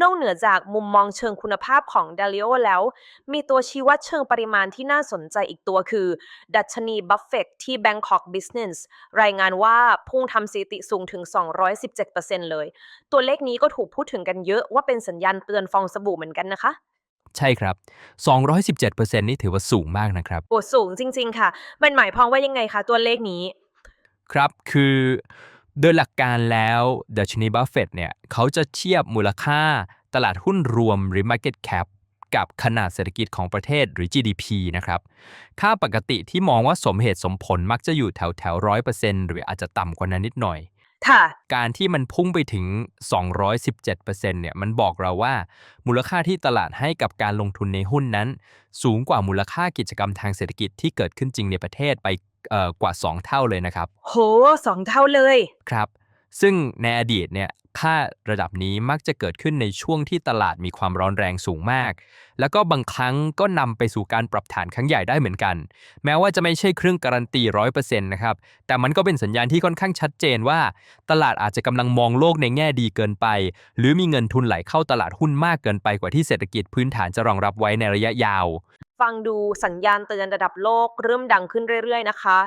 นอกเหนือจากมุมมองเชิงคุณภาพของ d a l i o แล้ว มีตัวชี้วัดเชิงปริมาณที่น่าสนใจอีกตัวคือ ดัชนีบัฟเฟตที่ Bangkok Business รายงานว่าพุ่งทำสถิติสูงถึง 217%เลย ตัวเลขนี้ก็ถูกพูดถึงกันเยอะว่าเป็นสัญญาณเตือนฟองสบู่เหมือนกันนะคะใช่ครับ 217%นี่ถือว่าสูงมากนะครับ โอ้สูงจริง ๆ ค่ะ มันหมายความว่ายังไงคะตัวเลขนี้ ครับ คือ โดยหลักการแล้วดัชนีบัฟเฟตเนี่ยเขาจะเทียบมูลค่าตลาดหุ้นรวมหรือ Market Cap กับขนาดเศรษฐกิจของประเทศหรือ GDP นะครับ ค่าปกติที่มองว่าสมเหตุสมผลมักจะอยู่แถวแถวร้อยเปอร์เซ็นต์หรืออาจจะต่ำกว่านั้นนิดหน่อย ค่ะ การที่มันพุ่งไปถึง 217%เนี่ย มันบอกเราว่า มูลค่าที่ตลาดให้กับการลงทุนในหุ้นนั้น สูงกว่ามูลค่ากิจกรรมทางเศรษฐกิจที่เกิดขึ้นจริงในประเทศไปเอ่อ กว่า 2 เท่าเลยนะครับ โหสองเท่าเลย ครับ ซึ่งในอดีตเนี่ยค่าระดับนี้มักจะเกิดขึ้นในช่วงที่ตลาดมีความร้อนแรงสูงมาก แล้วก็บางครั้งก็นำไปสู่การปรับฐานครั้งใหญ่ได้เหมือนกัน แม้ว่าจะไม่ใช่เครื่องการันตีร้อยเปอร์เซ็นต์นะครับ แต่มันก็เป็นสัญญาณที่ค่อนข้างชัดเจนว่า ตลาดอาจจะกำลังมองโลกในแง่ดีเกินไป หรือมีเงินทุนไหลเข้าตลาดหุ้นมากเกินไปกว่าที่เศรษฐกิจพื้นฐานจะรองรับไว้ในระยะยาว ฟังดูสัญญาณเตือนระดับโลกเริ่มดังขึ้นเรื่อยๆนะคะ